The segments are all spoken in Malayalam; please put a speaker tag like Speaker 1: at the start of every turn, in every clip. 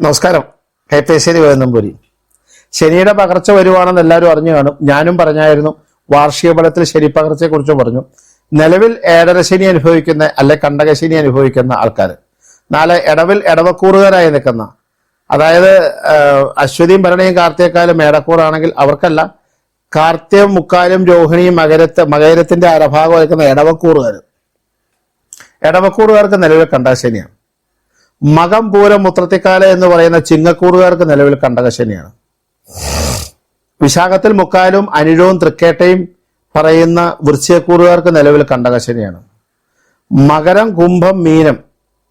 Speaker 1: നമസ്കാരം. കൈപ്പേശ്ശേരി വേദനമ്പൂരി ശനിയുടെ പകർച്ച വരുവാണെന്ന് എല്ലാവരും അറിഞ്ഞു കാണും. ഞാനും പറഞ്ഞായിരുന്നു വാർഷിക ഫലത്തിൽ ശനി പകർച്ചയെ കുറിച്ച് പറഞ്ഞു. നിലവിൽ ഏഴര ശനി അനുഭവിക്കുന്ന അല്ലെ കണ്ടകശനി അനുഭവിക്കുന്ന ആൾക്കാർ നാളെ ഇടവിൽ ഇടവക്കൂറുകാരായി നിൽക്കുന്ന അതായത് അശ്വതിയും ഭരണിയും കാർത്തികക്കാലും മേടക്കൂറാണെങ്കിൽ അവർക്കല്ല കാർത്തികം മുക്കാലും രോഹിണിയും മകരത്ത് മകരത്തിന്റെ അരഭാഗം വയ്ക്കുന്ന ഇടവക്കൂറുകാർ ഇടവക്കൂറുകാർക്ക് നിലവിൽ കണ്ടകശനിയാണ് മകം പൂരം മുത്രത്തിക്കാല എന്ന് പറയുന്ന ചിങ്ങക്കൂറുകാർക്ക് നിലവിൽ കണ്ടകശനിയാണ് വിശാഖത്തിൽ മുക്കാലും അനിഴവും തൃക്കേട്ടയും പറയുന്ന വൃശ്ചയക്കൂറുകാർക്ക് നിലവിൽ കണ്ടകശനിയാണ് മകരം കുംഭം മീനം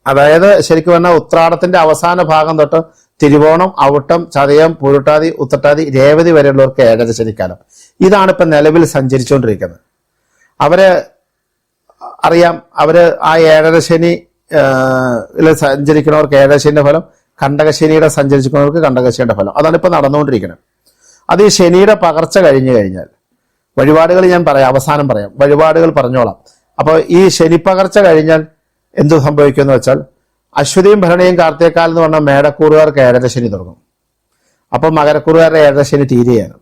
Speaker 1: അതായത് ശരിക്കും പറഞ്ഞാൽ ഉത്രാടത്തിന്റെ അവസാന ഭാഗം തൊട്ട് തിരുവോണം അവിട്ടം ചതയം പുരുട്ടാതി ഉത്തട്ടാതി രേവതി വരെയുള്ളവർക്ക് ഏഴര ശനിക്കാലം. ഇതാണ് ഇപ്പം നിലവിൽ സഞ്ചരിച്ചുകൊണ്ടിരിക്കുന്നത്. അവർ അറിയാം. അവർ ആ ഏഴര ശനി യിൽ സഞ്ചരിക്കുന്നവർക്ക് ഏകശനിയുടെ ശനിയുടെ ഫലം കണ്ടകശനിയുടെ സഞ്ചരിക്കുന്നവർക്ക് കണ്ടകശനിയുടെ ഫലം. അതാണ് ഇപ്പൊ നടന്നുകൊണ്ടിരിക്കുന്നത്. അത് ഈ ശനിയുടെ പകർച്ച കഴിഞ്ഞു കഴിഞ്ഞാൽ വഴിപാടുകൾ ഞാൻ പറയാം അവസാനം പറയാം. വഴിപാടുകൾ പറഞ്ഞോളാം. അപ്പോൾ ഈ ശനി പകർച്ച കഴിഞ്ഞാൽ എന്തു സംഭവിക്കുമെന്ന് വെച്ചാൽ അശ്വതിയും ഭരണിയും കാർത്തികക്കാൽ എന്ന് പറഞ്ഞാൽ മേടക്കൂറുകാർക്ക് ഏകദശനി ശനി തുടങ്ങും. അപ്പം മകരക്കൂറുകാരുടെ ഏകദശനി ശനി തീരുകയാണ്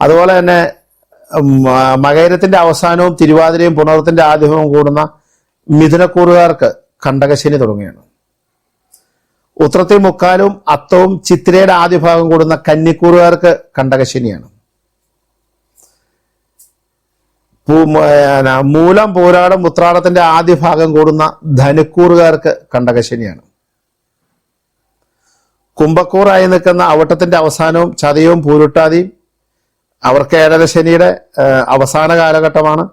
Speaker 1: അതുപോലെ തന്നെ മകരത്തിന്റെ അവസാനവും തിരുവാതിരയും പുനർത്തിന്റെ ആദ്യവും കൂടുന്ന മിഥുനക്കൂറുകാർക്ക് കണ്ടകശനി തുടങ്ങുകയാണ് ഉത്രത്തിൽ മുക്കാലും അത്തവും ചിത്രയുടെ ആദ്യ ഭാഗം കൂടുന്ന കന്നിക്കൂറുകാർക്ക് കണ്ടകശനിയാണ്. മൂലം പോരാടം ഉത്രാടത്തിന്റെ ആദ്യ ഭാഗം കൂടുന്ന ധനുക്കൂറുകാർക്ക് കണ്ടകശനിയാണ്. കുംഭക്കൂറായി നിൽക്കുന്ന അവട്ടത്തിന്റെ അവസാനവും ചതയവും പൂരുട്ടാതിയും അവർക്ക് ഏഴര ശനിയുടെ അവസാന കാലഘട്ടമാണ്.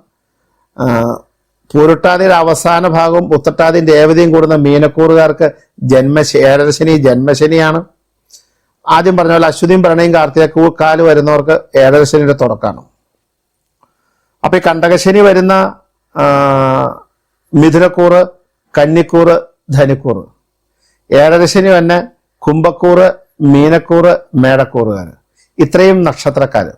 Speaker 1: പൂരുട്ടാതിയുടെ അവസാന ഭാഗവും ഉത്തട്ടാതിയും രേവതിയും കൂടുന്ന മീനക്കൂറുകാർക്ക് ജന്മശേരശനി ജന്മശനിയാണ്. ആദ്യം പറഞ്ഞ പോലെ അശ്വതിയും പ്രണയും കാർത്തിക കാൽ വരുന്നവർക്ക് ഏഴരശനിയുടെ തുടക്കമാണ് അപ്പൊ ഈ കണ്ടകശനി വരുന്ന മിഥുനക്കൂറ് കന്നിക്കൂറ് ധനുക്കൂറ്. ഏഴരശനി തന്നെ കുംഭക്കൂറ് മീനക്കൂറ് മേടക്കൂറുകാർ ഇത്രയും നക്ഷത്രക്കാര്.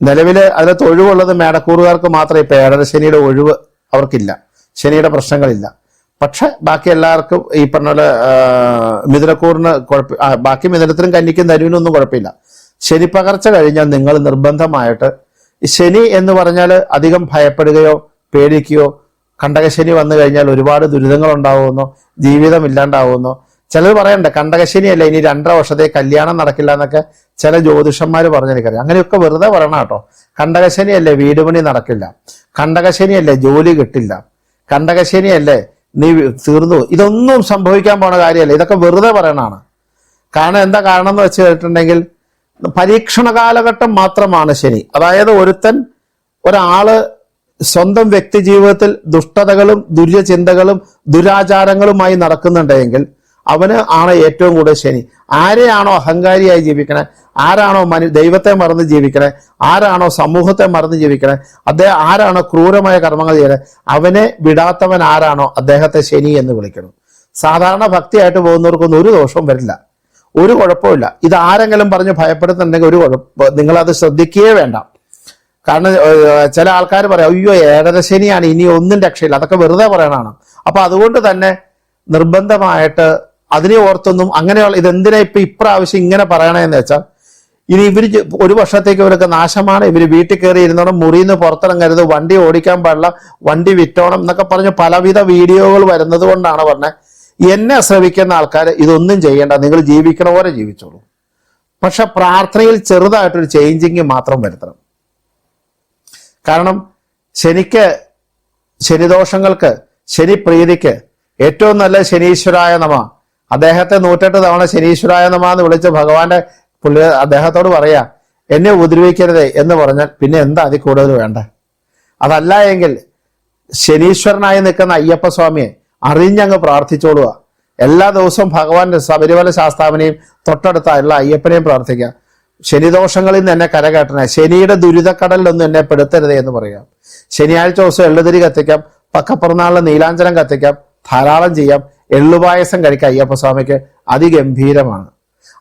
Speaker 1: നിലവിൽ അതിനകത്ത് ഒഴിവുള്ളത് മേടക്കൂറുകാർക്ക് മാത്രമേ ഇപ്പൊ ഏഴര ശനിയുടെ ഒഴിവ് അവർക്കില്ല. ശനിയുടെ പ്രശ്നങ്ങളില്ല. പക്ഷെ ബാക്കി എല്ലാവർക്കും ഈ പറഞ്ഞ പോലെ മിഥുനക്കൂറിന് കുഴപ്പ ബാക്കി മിഥുനത്തിനും കന്നിക്കും തരുവിനൊന്നും കുഴപ്പമില്ല. ശനി പകർച്ച കഴിഞ്ഞാൽ നിങ്ങൾ നിർബന്ധമായിട്ട് ശനി എന്ന് പറഞ്ഞാൽ അധികം ഭയപ്പെടുകയോ പേടിക്കുകയോ കണ്ടകശനി വന്നു കഴിഞ്ഞാൽ ഒരുപാട് ദുരിതങ്ങൾ ഉണ്ടാവുമെന്നോ ജീവിതം ഇല്ലാണ്ടാവുമെന്നോ ചിലർ പറയണ്ട കണ്ടകശനിയല്ല ഇനി രണ്ടര വർഷത്തെ കല്യാണം നടക്കില്ല എന്നൊക്കെ ചില ജ്യോതിഷന്മാർ പറഞ്ഞെനിക്കറിയാം അങ്ങനെയൊക്കെ വെറുതെ പറയണം കേട്ടോ. കണ്ടകശനിയല്ലേ വീട് പണി നടക്കില്ല. കണ്ടകശനിയല്ലേ ജോലി കിട്ടില്ല. കണ്ടകശനിയല്ലേ നീ തീർന്നു. ഇതൊന്നും സംഭവിക്കാൻ പോണ കാര്യമല്ല. ഇതൊക്കെ വെറുതെ പറയണാണ് കാരണം എന്താ കാരണം എന്ന് വെച്ച് കേട്ടിട്ടുണ്ടെങ്കിൽ പരീക്ഷണ കാലഘട്ടം മാത്രമാണ് ശനി അതായത് ഒരുത്തൻ ഒരാൾ സ്വന്തം വ്യക്തി ജീവിതത്തിൽ ദുഷ്ടതകളും ദുര്യചിന്തകളും ദുരാചാരങ്ങളുമായി നടക്കുന്നുണ്ടെങ്കിൽ അവന് ആണ് ഏറ്റവും കൂടുതൽ ശനി. ആരെയാണോ അഹങ്കാരിയായി ജീവിക്കണേ ആരാണോ മനു ദൈവത്തെ മറന്ന് ജീവിക്കണേ ആരാണോ സമൂഹത്തെ മറന്ന് ജീവിക്കണേ അദ്ദേഹം ആരാണോ ക്രൂരമായ കർമ്മങ്ങൾ ചെയ്യണേ അവനെ വിടാത്തവൻ ആരാണോ അദ്ദേഹത്തെ ശനി എന്ന് വിളിക്കണം സാധാരണ ഭക്തിയായിട്ട് പോകുന്നവർക്കൊന്നും ഒരു ദോഷവും വരില്ല. ഒരു കുഴപ്പമില്ല ഇത് ആരെങ്കിലും പറഞ്ഞ് ഭയപ്പെടുന്നുണ്ടെങ്കിൽ ഒരു കുഴപ്പം നിങ്ങളത് ശ്രദ്ധിക്കുകയേ വേണ്ട. കാരണം ചില ആൾക്കാർ പറയാം അയ്യോ ഏഴര ശനിയാണ് ഇനി ഒന്നും രക്ഷയില്ല. അതൊക്കെ വെറുതെ പറയണതാണ്. അപ്പൊ അതുകൊണ്ട് തന്നെ നിർബന്ധമായിട്ട് അതിനെ ഓർത്തൊന്നും അങ്ങനെയുള്ള ഇതെന്തിനാ ഇപ്പൊ ഇപ്രാവശ്യം ഇങ്ങനെ പറയണേന്ന് വെച്ചാൽ ഇനി ഇവർ ഒരു വർഷത്തേക്ക് ഇവരൊക്കെ നാശമാണ്. ഇവർ വീട്ടിൽ കയറി ഇരുന്നോണം മുറിയിൽ നിന്ന് പുറത്തിറങ്ങരുത് വണ്ടി ഓടിക്കാൻ പാടില്ല വണ്ടി വിറ്റോണം എന്നൊക്കെ പറഞ്ഞ് പലവിധ വീഡിയോകൾ വരുന്നത് കൊണ്ടാണ് പറഞ്ഞത് എന്നെ ശ്രവിക്കുന്ന ആൾക്കാർ ഇതൊന്നും ചെയ്യേണ്ട നിങ്ങൾ ജീവിക്കണ പോലെ ജീവിച്ചോളൂ. പക്ഷെ പ്രാർത്ഥനയിൽ ചെറുതായിട്ടൊരു ചേഞ്ചിങ് മാത്രം വരുത്തണം. കാരണം ശനിക്ക് ശനിദോഷങ്ങൾക്ക് ശനി പ്രീതിക്ക് ഏറ്റവും നല്ല ശനീശ്വരായ നമ അദ്ദേഹത്തെ നൂറ്റെട്ട് തവണ ശനീശ്വരായ നമ എന്ന് വിളിച്ച് ഭഗവാന്റെ പുള്ളി അദ്ദേഹത്തോട് പറയാ എന്നെ ഉപദ്രവിക്കരുത് എന്ന് പറഞ്ഞാൽ പിന്നെ എന്താ അതിൽ കൂടുതൽ വേണ്ട? അതല്ല എങ്കിൽ ശനീശ്വരനായി നിൽക്കുന്ന അയ്യപ്പ സ്വാമിയെ അറിഞ്ഞങ്ങ് പ്രാർത്ഥിച്ചോളുക. എല്ലാ ദിവസവും ഭഗവാന്റെ ശബരിമല ശാസ്താവിനെയും തൊട്ടടുത്തുള്ള അയ്യപ്പനെയും പ്രാർത്ഥിക്കുക. ശനിദോഷങ്ങളിൽ നിന്ന് എന്നെ കരകയറ്റണേ. ശനിയുടെ ദുരിതക്കടലിലൊന്നും എന്നെ പെടുത്തരുതേ എന്ന് പറയാം. ശനിയാഴ്ച ദിവസം എള്ളുതിരി കത്തിക്കാം. പക്കപ്പിറന്നാളിന് നീലാഞ്ചനം കത്തിക്കാം. ധാരാളം ചെയ്യാം. എള്ളുപായസം കഴിക്കുക അയ്യപ്പ സ്വാമിക്ക് അതിഗംഭീരമാണ്.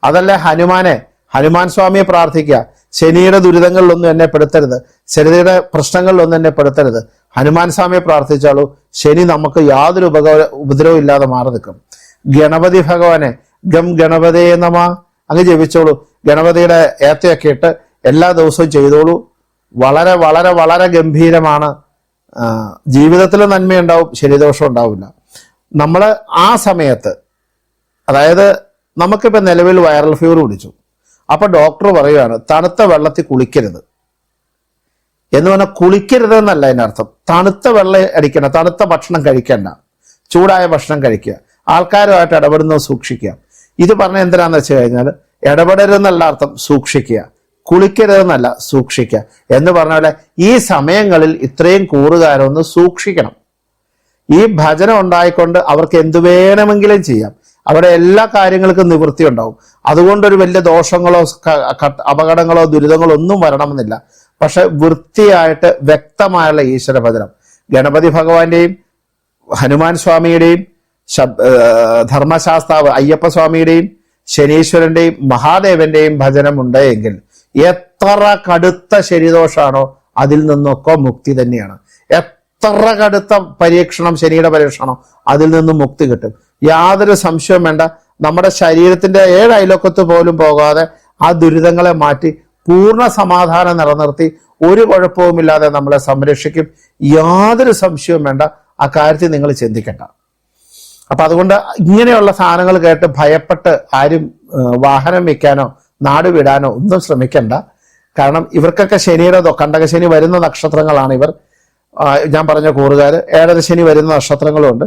Speaker 1: അതല്ല ഹനുമാനെ ഹനുമാൻ സ്വാമിയെ പ്രാർത്ഥിക്കുക. ശനിയുടെ ദുരിതങ്ങളിലൊന്നും എന്നെ പെടുത്തരുത്. ശനിയുടെ പ്രശ്നങ്ങളിലൊന്നും എന്നെ പെടുത്തരുത്. ഹനുമാൻ സ്വാമിയെ പ്രാർത്ഥിച്ചാലോ ശനി നമുക്ക് യാതൊരു ഉപക ഉപദ്രവം ഇല്ലാതെ മാറി നിൽക്കും. ഗണപതി ഭഗവാനെ ഗം ഗണപതേ നമ. അങ്ങ് ജപിച്ചോളൂ. ഗണപതിയുടെ ഏത്തയൊക്കെ ഇട്ട് എല്ലാ ദിവസവും ചെയ്തോളൂ. വളരെ വളരെ വളരെ ഗംഭീരമാണ്. ജീവിതത്തിൽ നന്മയുണ്ടാവും ശരിദോഷം ഉണ്ടാവില്ല. നമ്മൾ ആ സമയത്ത് അതായത് നമുക്കിപ്പോൾ നിലവിൽ വൈറൽ ഫീവർ പിടിച്ചു. അപ്പോൾ ഡോക്ടർ പറയുകയാണ് തണുത്ത വെള്ളത്തിൽ കുളിക്കരുത്. എന്ന് പറഞ്ഞാൽ കുളിക്കരുത് എന്നല്ല അതിന്റെ അർത്ഥം തണുത്ത വെള്ളം അടിക്കണം തണുത്ത ഭക്ഷണം കഴിക്കണ്ട. ചൂടായ ഭക്ഷണം കഴിക്കുക. ആൾക്കാരുമായിട്ട് ഇടപെടുന്നത് സൂക്ഷിക്കുക. ഇത് പറഞ്ഞ എന്തിനാന്ന് വെച്ച് കഴിഞ്ഞാൽ ഇടപെടരുതെന്നല്ല അർത്ഥം സൂക്ഷിക്കുക. കുളിക്കരുതെന്നല്ല സൂക്ഷിക്കുക. എന്ന് പറഞ്ഞ പോലെ ഈ സമയങ്ങളിൽ ഇത്രയും കൂറുകാരൊന്ന് സൂക്ഷിക്കണം. ഈ ഭജനം ഉണ്ടായിക്കൊണ്ട് അവർക്ക് എന്തു വേണമെങ്കിലും ചെയ്യാം. അവിടെ എല്ലാ കാര്യങ്ങൾക്കും നിവൃത്തി ഉണ്ടാവും. അതുകൊണ്ടൊരു വലിയ ദോഷങ്ങളോ അപകടങ്ങളോ ദുരിതങ്ങളോ ഒന്നും വരണമെന്നില്ല. പക്ഷെ വൃത്തിയായിട്ട് വ്യക്തമായുള്ള ഈശ്വര ഭജനം. ഗണപതി ഭഗവാന്റെയും ഹനുമാൻ സ്വാമിയുടെയും ധർമ്മശാസ്താവ് അയ്യപ്പ സ്വാമിയുടെയും ശനീശ്വരന്റെയും മഹാദേവന്റെയും ഭജനം ഉണ്ട് എങ്കിൽ എത്ര കടുത്ത ശരിദോഷാണോ അതിൽ നിന്നൊക്കെ മുക്തി തന്നെയാണ്. എത്ര കടുത്ത പരീക്ഷണം ശനിയുടെ പരീക്ഷണം അതിൽ നിന്നും മുക്തി കിട്ടും. യാതൊരു സംശയവും വേണ്ട. നമ്മുടെ ശരീരത്തിന്റെ ഏഴ് അയലൊക്കത്ത് പോലും പോകാതെ ആ ദുരിതങ്ങളെ മാറ്റി പൂർണ സമാധാനം നിലനിർത്തി ഒരു കുഴപ്പവുമില്ലാതെ നമ്മളെ സംരക്ഷിക്കും. യാതൊരു സംശയവും വേണ്ട. ആ കാര്യത്തിൽ നിങ്ങൾ ചിന്തിക്കേണ്ട. അപ്പൊ അതുകൊണ്ട് ഇങ്ങനെയുള്ള സാധനങ്ങൾ കേട്ട് ഭയപ്പെട്ട് ആരും വാഹനം വെക്കാനോ നാട് വിടാനോ ഒന്നും ശ്രമിക്കണ്ട. കാരണം ഇവർക്കൊക്കെ ശനിയുടെ കണ്ടകശനി വരുന്ന നക്ഷത്രങ്ങളാണ് ഇവർ. ഞാൻ പറഞ്ഞ കൂറുകാർ ഏഴര ശനി വരുന്ന നക്ഷത്രങ്ങളുണ്ട്.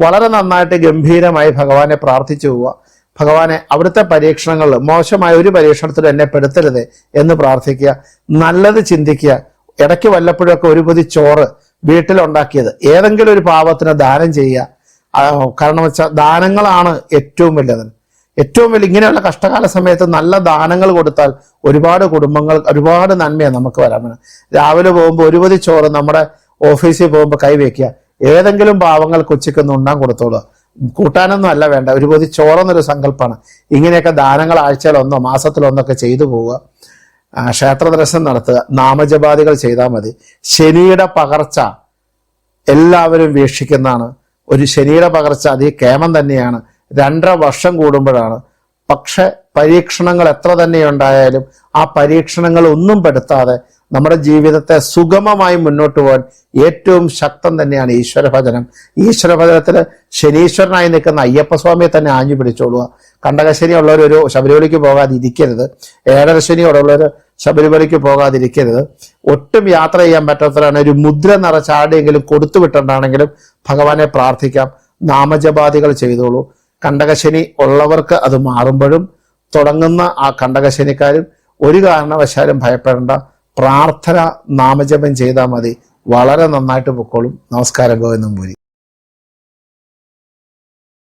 Speaker 1: വളരെ നന്നായിട്ട് ഗംഭീരമായി ഭഗവാനെ പ്രാർത്ഥിച്ചു പോവുക. ഭഗവാനെ അവിടുത്തെ പരീക്ഷണങ്ങളിൽ മോശമായ ഒരു പരീക്ഷണത്തിൽ എന്നെ പെടുത്തരുത് എന്ന് പ്രാർത്ഥിക്കുക. നല്ലത് ചിന്തിക്കുക. ഇടയ്ക്ക് വല്ലപ്പോഴൊക്കെ ഒരു പൊതി ചോറ് വീട്ടിലുണ്ടാക്കിയത്. ഏതെങ്കിലും ഒരു പാവത്തിന് ദാനം ചെയ്യുക. കാരണം വെച്ചാൽ ദാനങ്ങളാണ് ഏറ്റവും വലുത്. ഏറ്റവും വലിയ ഇങ്ങനെയുള്ള കഷ്ടകാല സമയത്ത് നല്ല ദാനങ്ങൾ കൊടുത്താൽ ഒരുപാട് കുടുംബങ്ങൾ ഒരുപാട് നന്മയാണ് നമുക്ക് വരാൻ വേണം രാവിലെ പോകുമ്പോൾ ഒരുപതി ചോറ് നമ്മുടെ ഓഫീസിൽ പോകുമ്പോൾ കൈവയ്ക്കുക ഏതെങ്കിലും പാവങ്ങൾ കൊച്ചിക്കൊന്ന് ഉണ്ണാൻ കൊടുത്തോളുക കൂട്ടാനൊന്നും അല്ല വേണ്ട. ഒരു പൊതി ചോറെന്നൊരു സങ്കല്പമാണ് ഇങ്ങനെയൊക്കെ ദാനങ്ങൾ ആഴ്ചയിലൊന്നോ മാസത്തിലൊന്നൊക്കെ ചെയ്തു പോവുക. ക്ഷേത്ര ദർശനം നടത്തുക. നാമജപാദികൾ ചെയ്താൽ മതി. ശനിയുടെ പകർച്ച എല്ലാവരും വീക്ഷിക്കുന്നതാണ്. ഒരു ശനിയുടെ പകർച്ച അതി കേമം തന്നെയാണ്. രണ്ടര വർഷം കൂടുമ്പോഴാണ്. പക്ഷെ പരീക്ഷണങ്ങൾ എത്ര തന്നെ ഉണ്ടായാലും ആ പരീക്ഷണങ്ങൾ ഒന്നും പെടുത്താതെ നമ്മുടെ ജീവിതത്തെ സുഗമമായി മുന്നോട്ട് പോകാൻ ഏറ്റവും ശക്തം തന്നെയാണ് ഈശ്വര ഭജനം ഈശ്വര ഭജനത്തിൽ ശനീശ്വരനായി നിൽക്കുന്ന അയ്യപ്പസ്വാമിയെ തന്നെ ആഞ്ഞു പിടിച്ചോളുക. കണ്ടകശനി ഉള്ളവർ ഒരു ശബരിമലയ്ക്ക് പോകാതിരിക്കരുത്. ഏഴര ശനി ഉള്ളവർ ശബരിമലയ്ക്ക് പോകാതിരിക്കരുത്. ഒട്ടും യാത്ര ചെയ്യാൻ പറ്റാത്തവരാണ്. ഒരു മുദ്ര നിറച്ചാടെങ്കിലും കൊടുത്തു വിട്ടിട്ടാണെങ്കിലും ഭഗവാനെ പ്രാർത്ഥിക്കാം. നാമജപാദികൾ ചെയ്തോളൂ. കണ്ടകശനി ഉള്ളവർക്ക് അത് മാറുമ്പോഴും തുടങ്ങുന്ന ആ കണ്ടകശനിക്കാരും ഒരു കാരണവശാലും ഭയപ്പെടേണ്ട. പ്രാർത്ഥന നാമജപം ചെയ്താൽ മതി. വളരെ നന്നായിട്ട് പൊക്കോളും. നമസ്കാരം ഗോവിന്ദം പൂരി.